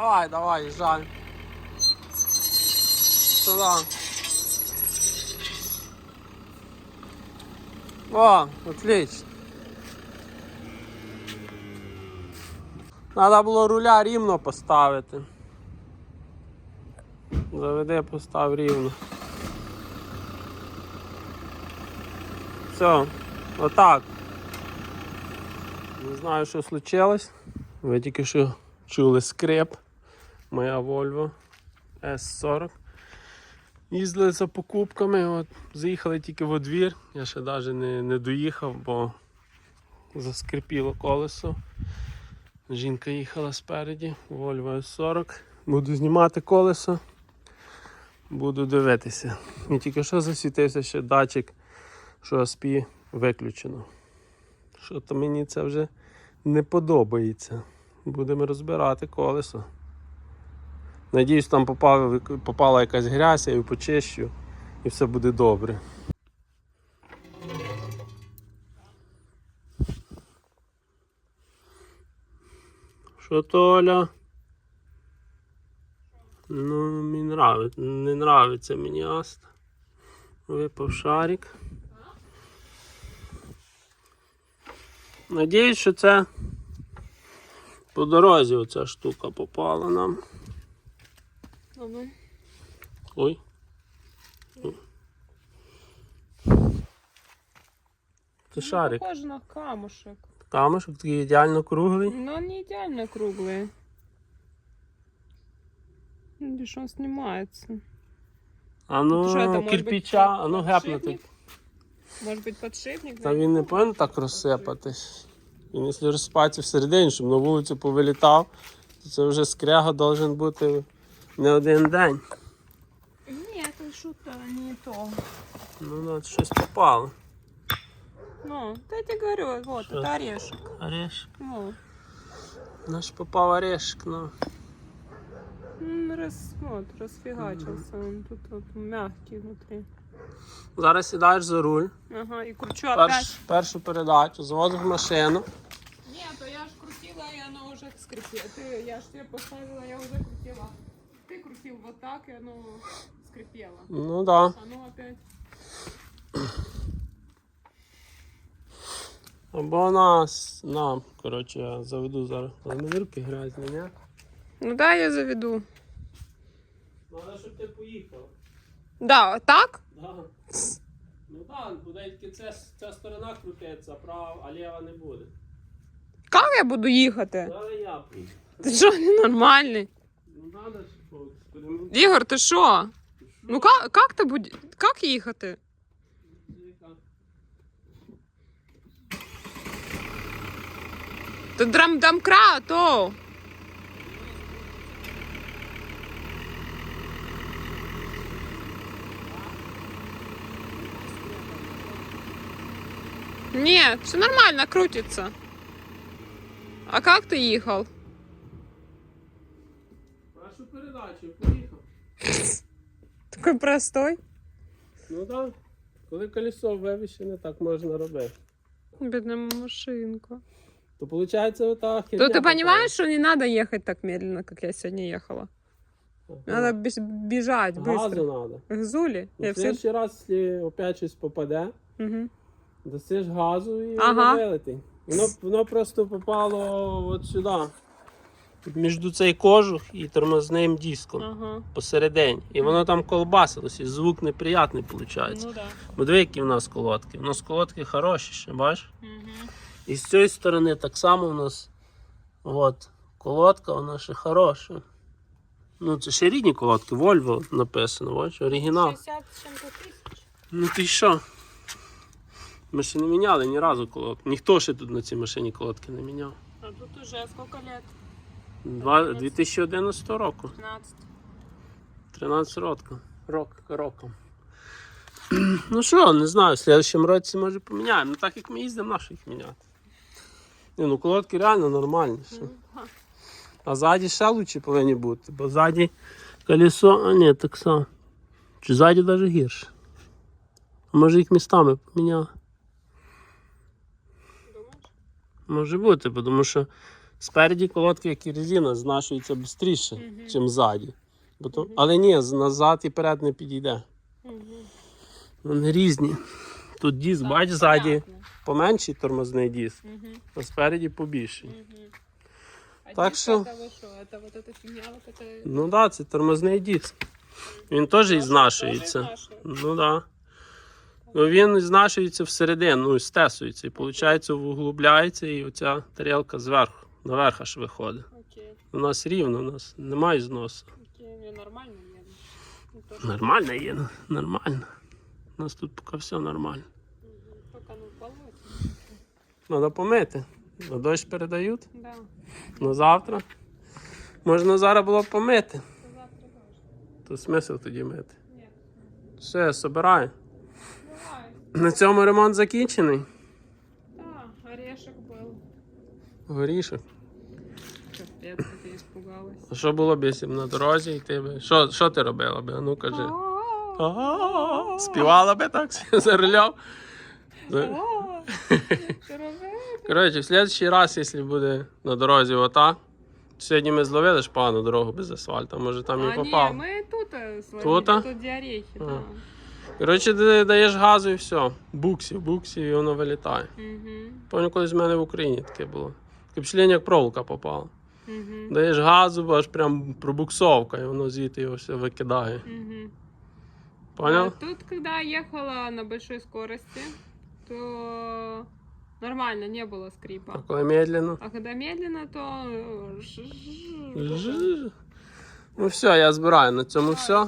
Давай, давай, їжджай. Сюда. О, отлично. Надо було руля рівно поставити. Заведи, постав рівно. Все, отак. Не знаю, що случилось. Ви тільки що чули скрип. Моя Volvo S40. Їздили за покупками, от, заїхали тільки во двір. Я ще навіть не, не доїхав, бо заскрипіло колесо. Жінка їхала спереді, Volvo S40. Буду знімати колесо. Буду дивитися. І тільки що засвітився ще датчик, що SP виключено. Що то мені це вже не подобається. Будемо розбирати колесо. Надіюсь, там попала, попала якась грязь, я її почищу і все буде добре. Що Толя? Ну, мені нравиться, не нравиться мені Аста. Випав шарик. Надіюсь, що це по дорозі оця штука попала нам. Ага. Ой. Це шарик. Похоже на камушек. Камушок такий ідеально круглий. Он не идеально круглый. Ну, Видишь, он снимается. А ну, кирпича, бути а ну гепнути. Может быть подшипник? Та він не повинен так розсипатись. Він якщо розсипається всередині, щоб на вулицю повилітав, то це вже скряга должен бути не один день. Нет, это что-то не то. Ну, ну щось попало. Ну, да я тебе говорю, вот, Что? это орешек. Орешек. Ну, Наш попав орешек, ну. м, раз, вот, расфигачился. Он тут вот мягкий внутри. Зараз сідаєш за руль, Ага, и кручу перш, опять. першу передачу, заводиш в машину. Нет, а я ж крутила, и оно уже скрипело. Ты, я ж тебе поставила, я уже крутила. Крутил вот так, и оно скрипело. Ну да. Оно опять... Або нас. На, коротше, я заведу зараз. Мене грязні, ні? Ну да, я заведу. Треба, щоб ти поїхав. Да, так? Да. Ну так, буде тільки ця, ця сторона крутиться, права, а ліва не буде. Как я буду їхати? Але я поїду. Ти що, ненормальний? Ну треба ж. Ігор, ти що? Ну как ти будь... Как їхати? Ти драм домкрат, о! Нет, все нормально, крутится. А как ты ехал? Прошу поїхав. Такой простой. Ну так. Коли колесо вивіщене, так можна робити. Бедная машинка. То виходить отак. То ты понимаешь, что не надо ехать так медленно, как я сегодня ехала? Надо бес- бежать Газу быстро. треба. Газули? Ну, в следующий раз, якщо опять щось попаде, Мгм. дасиш газу і Ага. вилетить. Воно, воно просто попало от сюди. Між цей кожух і тормозним диском Ага. посередині. І воно там колбасилось, і звук неприятний виходить. Ну да. Бо диви, які в нас колодки. У нас колодки хороші ще, бачиш? Мгм. І з цієї сторони так само у нас от, колодка, вона ще хороша. Ну, це ще рідні колодки, Volvo написано, бачиш, оригінал. 60 с. Ну ти що? Ми ще не міняли ні разу колодки. Ніхто ще тут на цій машині колодки не міняв. А тут уже сколько лет? Два, 2011 року. 15. 13 років. Рок, роком. Ну що, не знаю, в следующем році може поміняємо. Ну так як ми їздимо, нащо їх міняти. Ні, ну колодки реально нормальні. Що. А ззаді ще лучше повинні бути, бо ззаді колесо, а ні, так само. Чи ззаді навіть гірше. А може їх містами поміняли? Думаешь? Може бути, бо тому що Спереді колодки, як і резина, знашується швидше, Мгм. ніж ззаді. Бо то... Мгм. Але ні, з- назад і перед не підійде. Мгм. Вони різні. Тут диск, Так, бач, ззаді понятно. поменший тормозний диск, Мгм. а спереді побільший. Мгм. А Так диск що- это вот что? Это вот эта фигня, вот это... Ну так, да, це тормозний диск. Він теж і знашується. Тоже знашує. Ну так. Да. Ну, він знашується всередину, ну, і стесується. І виходить, углубляється, і оця тарілка зверху, наверх аж виходить. Окей, У нас рівно, у нас немає зносу. окей, нормально еду. Ну, Нормально є, нормально. У нас тут поки все нормально. Мгм. Только ну. Треба помити. На дощ передають. Да, На завтра. Можна зараз було б помити. то смисл тоді мити. Нет. Все, собираю. На цьому ремонт закінчений. Да, орешек был Горішок. Капец, ты испугалась. А що було б, якщо б на дорозі йти би? Що, що ти робила би? А Ну кажи. А, А-а-а. Співала би так за рулем. За- а, Що робити? Коротше, в следующий раз, якщо буде на дорозі отак. Сьогодні ми зловили ж погану дорогу без асфальту, може там і А, попав. не, мы тут э, словили, Тута? тут где орехи, А. да. Коротше, ти даєш газу і все. Буксів, буксів, і воно вилітає. Мгм, Пам'ятаю, колись в мене в Україні таке було. Впечатлення, як проволока попала. мгм, Даєш газу, аж прям пробуксовка, і воно звідти його все викидає. мгм. Поняв? А тут, когда я ехала на большой скорости, то нормально, не было А скрипа. коли медленно. А когда медленно, то... Жжж. Ну все, я збираю на цьому все.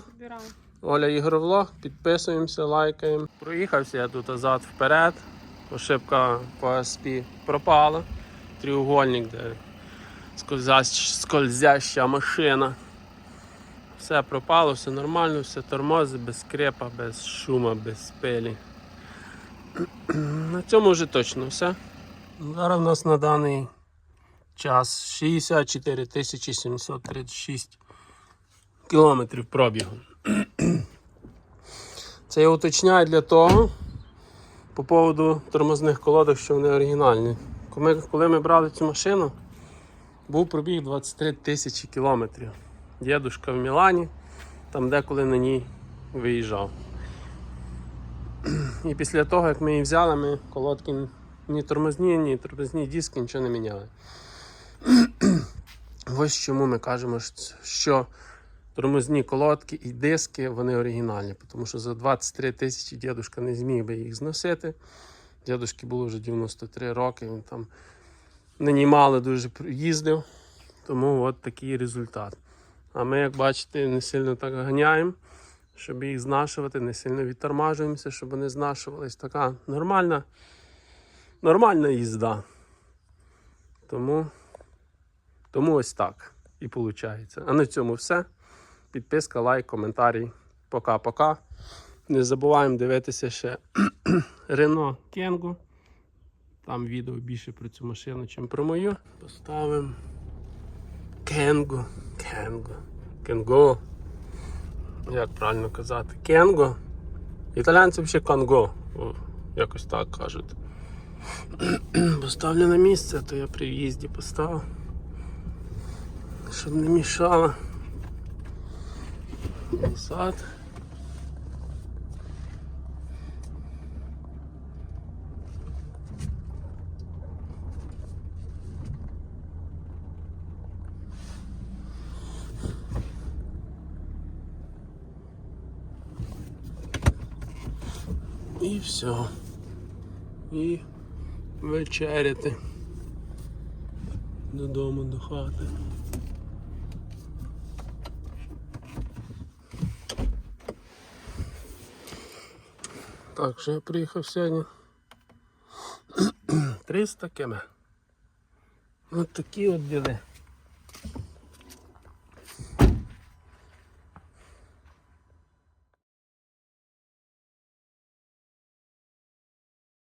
Оля Ігровлог, підписуємося, лайкаємо. Проїхався я тут назад вперед. Ошибка по SP пропала. Треугольник, де скользящ- скользяща машина. Все пропало, все нормально, все тормози, без скрепа, без шума, без пилі. На цьому вже точно все. Зараз у нас на даний час 64 736 кілометрів пробігу. Це я уточняю для того, по поводу тормозних колодок, що вони оригінальні. Коли ми, брали цю машину, був пробіг 23 тисячі кілометрів. Дідушка в Мілані, там деколи на ній виїжджав. І після того, як ми її взяли, ми колодки ні тормозні, ні тормозні диски нічого не міняли. Ось чому ми кажемо, що тормозні колодки і диски вони оригінальні, тому що за 23 тисячі дідушка не зміг би їх зносити. Дідушки було вже 93 роки, він там нині мало дуже їздив, тому от такий результат. А ми, як бачите, не сильно так ганяємо, щоб їх знашувати, не сильно відтормажуємося, щоб вони знашувались. Така нормальна, нормальна їзда. Тому, тому ось так і виходить. А на цьому все. Підписка, лайк, коментарі. Пока-пока. Не забуваємо дивитися ще Renault Kangoo. Там відео більше про цю машину, ніж про мою. Поставимо Kangoo. Kangoo. Kangoo. Як правильно казати? Kangoo. Італійці ще Конго. Якось так кажуть. Поставлю на місце, то я при в'їзді поставив. Щоб не мішало. Назад. І все. І вечеряти. Додому до хати. Так, що я приїхав сьогодні. 300 км. Ось такі от діли.